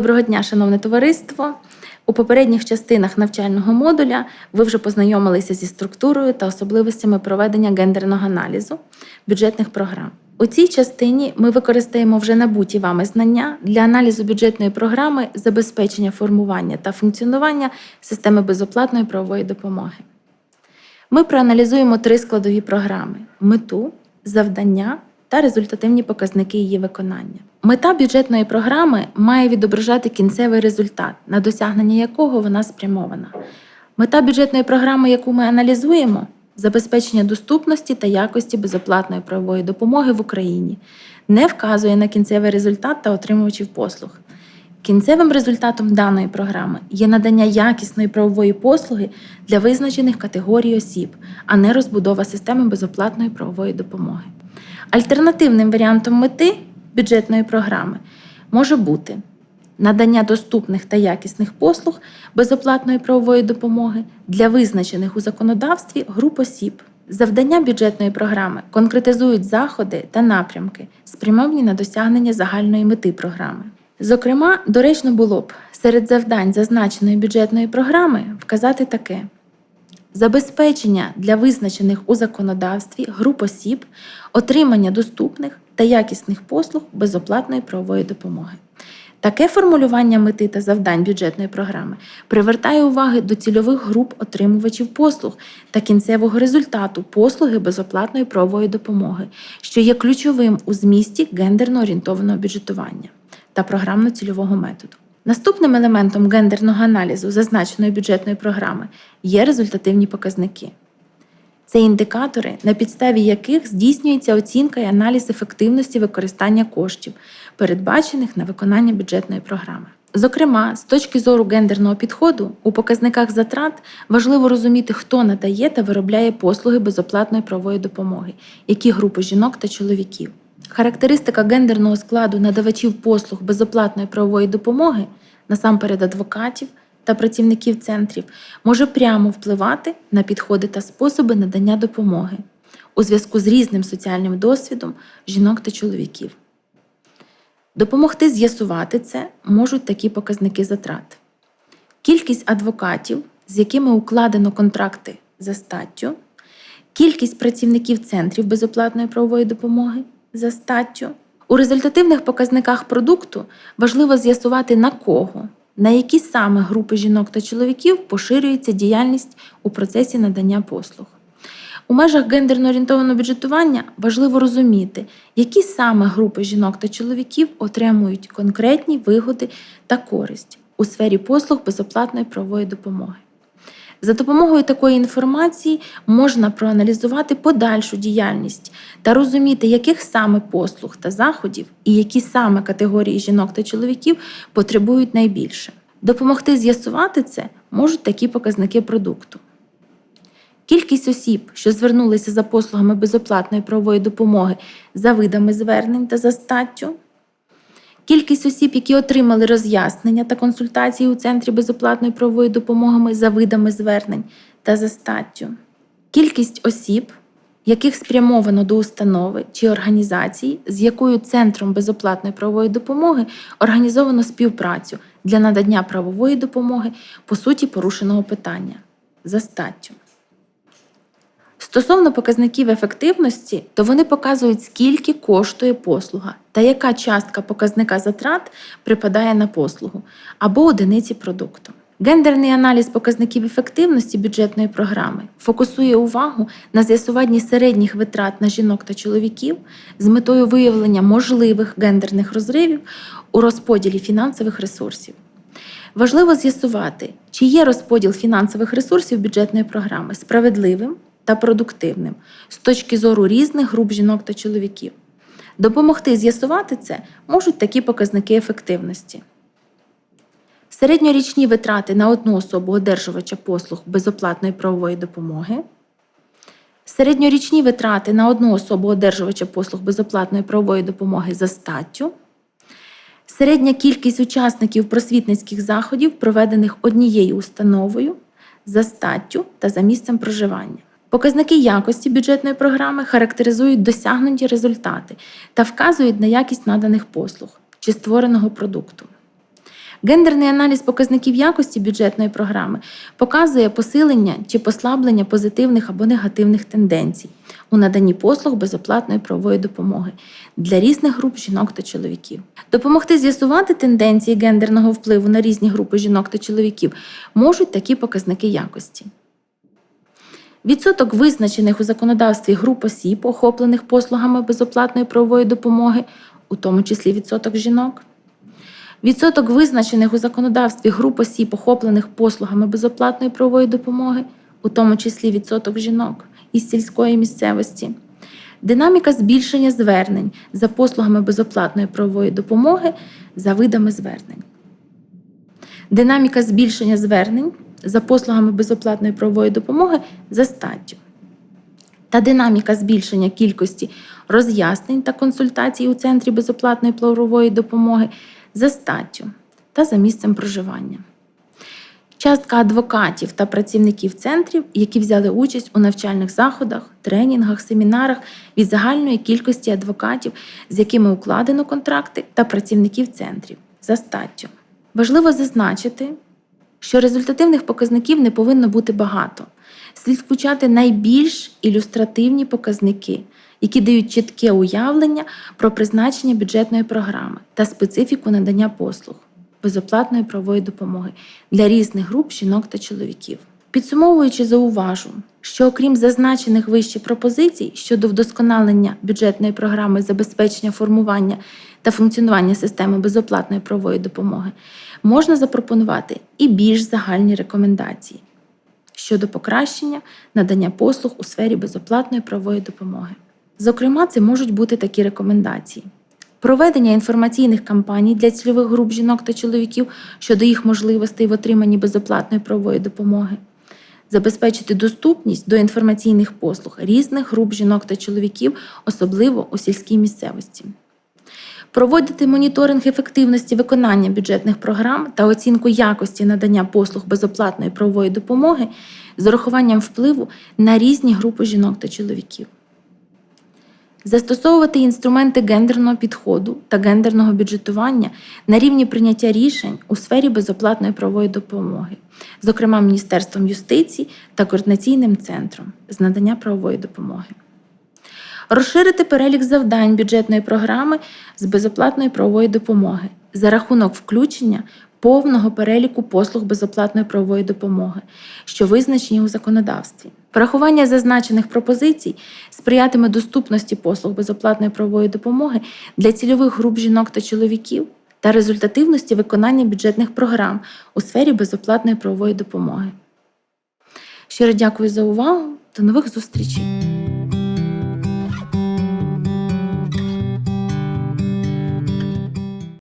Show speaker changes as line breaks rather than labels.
Доброго дня, шановне товариство. У попередніх частинах навчального модуля ви вже познайомилися зі структурою та особливостями проведення гендерного аналізу бюджетних програм. У цій частині ми використаємо вже набуті вами знання для аналізу бюджетної програми забезпечення формування та функціонування системи безоплатної правової допомоги. Ми проаналізуємо три складові програми: мету, завдання та результативні показники її виконання. Мета бюджетної програми має відображати кінцевий результат, на досягнення якого вона спрямована. Мета бюджетної програми, яку ми аналізуємо, забезпечення доступності та якості безоплатної правової допомоги в Україні, не вказує на кінцевий результат та отримувачів послуг. Кінцевим результатом даної програми є надання якісної правової послуги для визначених категорій осіб, а не розбудова системи безоплатної правової допомоги. Альтернативним варіантом мети бюджетної програми може бути надання доступних та якісних послуг безоплатної правової допомоги для визначених у законодавстві груп осіб. Завдання бюджетної програми конкретизують заходи та напрямки, спрямовані на досягнення загальної мети програми. Зокрема, доречно було б серед завдань зазначеної бюджетної програми вказати таке: забезпечення для визначених у законодавстві груп осіб, отримання доступних та якісних послуг безоплатної правової допомоги. Таке формулювання мети та завдань бюджетної програми привертає уваги до цільових груп отримувачів послуг та кінцевого результату послуги безоплатної правової допомоги, що є ключовим у змісті гендерно орієнтованого бюджетування та програмно-цільового методу. Наступним елементом гендерного аналізу зазначеної бюджетної програми є результативні показники. Це індикатори, на підставі яких здійснюється оцінка і аналіз ефективності використання коштів, передбачених на виконання бюджетної програми. Зокрема, з точки зору гендерного підходу, у показниках затрат важливо розуміти, хто надає та виробляє послуги безоплатної правової допомоги, які групи жінок та чоловіків. Характеристика гендерного складу надавачів послуг безоплатної правової допомоги, насамперед адвокатів та працівників центрів, може прямо впливати на підходи та способи надання допомоги у зв'язку з різним соціальним досвідом жінок та чоловіків. Допомогти з'ясувати це можуть такі показники затрат: кількість адвокатів, з якими укладено контракти за статтю, кількість працівників центрів безоплатної правової допомоги за статтю. У результативних показниках продукту важливо з'ясувати на кого, на які саме групи жінок та чоловіків поширюється діяльність у процесі надання послуг. У межах гендерно орієнтованого бюджетування важливо розуміти, які саме групи жінок та чоловіків отримують конкретні вигоди та користь у сфері послуг безоплатної правової допомоги. За допомогою такої інформації можна проаналізувати подальшу діяльність та розуміти, яких саме послуг та заходів і які саме категорії жінок та чоловіків потребують найбільше. Допомогти з'ясувати це можуть такі показники продукту. Кількість осіб, що звернулися за послугами безоплатної правової допомоги за видами звернень та за статтю, кількість осіб, які отримали роз'яснення та консультації у Центрі безоплатної правової допомоги за видами звернень та за статтю, кількість осіб, яких спрямовано до установи чи організації, з якою Центром безоплатної правової допомоги організовано співпрацю для надання правової допомоги по суті порушеного питання за статтю. Стосовно показників ефективності, то вони показують, скільки коштує послуга та яка частка показника затрат припадає на послугу або одиниці продукту. Гендерний аналіз показників ефективності бюджетної програми фокусує увагу на з'ясуванні середніх витрат на жінок та чоловіків з метою виявлення можливих гендерних розривів у розподілі фінансових ресурсів. Важливо з'ясувати, чи є розподіл фінансових ресурсів бюджетної програми справедливим та продуктивним з точки зору різних груп жінок та чоловіків. Допомогти з'ясувати це можуть такі показники ефективності. Середньорічні витрати на одну особу одержувача послуг безоплатної правової допомоги. Середньорічні витрати на одну особу одержувача послуг безоплатної правової допомоги за статтю. Середня кількість учасників просвітницьких заходів, проведених однією установою за статтю та за місцем проживання. Показники якості бюджетної програми характеризують досягнуті результати та вказують на якість наданих послуг чи створеного продукту. Гендерний аналіз показників якості бюджетної програми показує посилення чи послаблення позитивних або негативних тенденцій у наданні послуг безоплатної правової допомоги для різних груп жінок та чоловіків. Допомогти з'ясувати тенденції гендерного впливу на різні групи жінок та чоловіків можуть такі показники якості. Відсоток визначених у законодавстві груп осіб, охоплених послугами безоплатної правової допомоги, у тому числі відсоток жінок. Відсоток визначених у законодавстві груп осіб, охоплених послугами безоплатної правової допомоги, у тому числі відсоток жінок із сільської місцевості. Динаміка збільшення звернень за послугами безоплатної правової допомоги за видами звернень. Динаміка збільшення звернень за послугами безоплатної правової допомоги за статтю. Та динаміка збільшення кількості роз'яснень та консультацій у центрі безоплатної правової допомоги за статтю та за місцем проживання. Частка адвокатів та працівників центрів, які взяли участь у навчальних заходах, тренінгах, семінарах від загальної кількості адвокатів, з якими укладено контракти, та працівників центрів за статтю. Важливо зазначити, що результативних показників не повинно бути багато. Слід включати найбільш ілюстративні показники, які дають чітке уявлення про призначення бюджетної програми та специфіку надання послуг безоплатної правової допомоги для різних груп жінок та чоловіків. Підсумовуючи, зауважу, що окрім зазначених вище пропозицій щодо вдосконалення бюджетної програми забезпечення формування та функціонування системи безоплатної правової допомоги, можна запропонувати і більш загальні рекомендації щодо покращення надання послуг у сфері безоплатної правової допомоги. Зокрема, це можуть бути такі рекомендації: проведення інформаційних кампаній для цільових груп жінок та чоловіків щодо їх можливостей в отриманні безоплатної правової допомоги, забезпечити доступність до інформаційних послуг різних груп жінок та чоловіків, особливо у сільській місцевості. Проводити моніторинг ефективності виконання бюджетних програм та оцінку якості надання послуг безоплатної правової допомоги з урахуванням впливу на різні групи жінок та чоловіків. Застосовувати інструменти гендерного підходу та гендерного бюджетування на рівні прийняття рішень у сфері безоплатної правової допомоги, зокрема Міністерством юстиції та Координаційним центром з надання правової допомоги. Розширити перелік завдань бюджетної програми з безоплатної правової допомоги за рахунок включення повного переліку послуг безоплатної правової допомоги, що визначені у законодавстві. Врахування зазначених пропозицій сприятиме доступності послуг безоплатної правової допомоги для цільових груп жінок та чоловіків та результативності виконання бюджетних програм у сфері безоплатної правової допомоги. Щиро дякую за увагу. До нових зустрічей!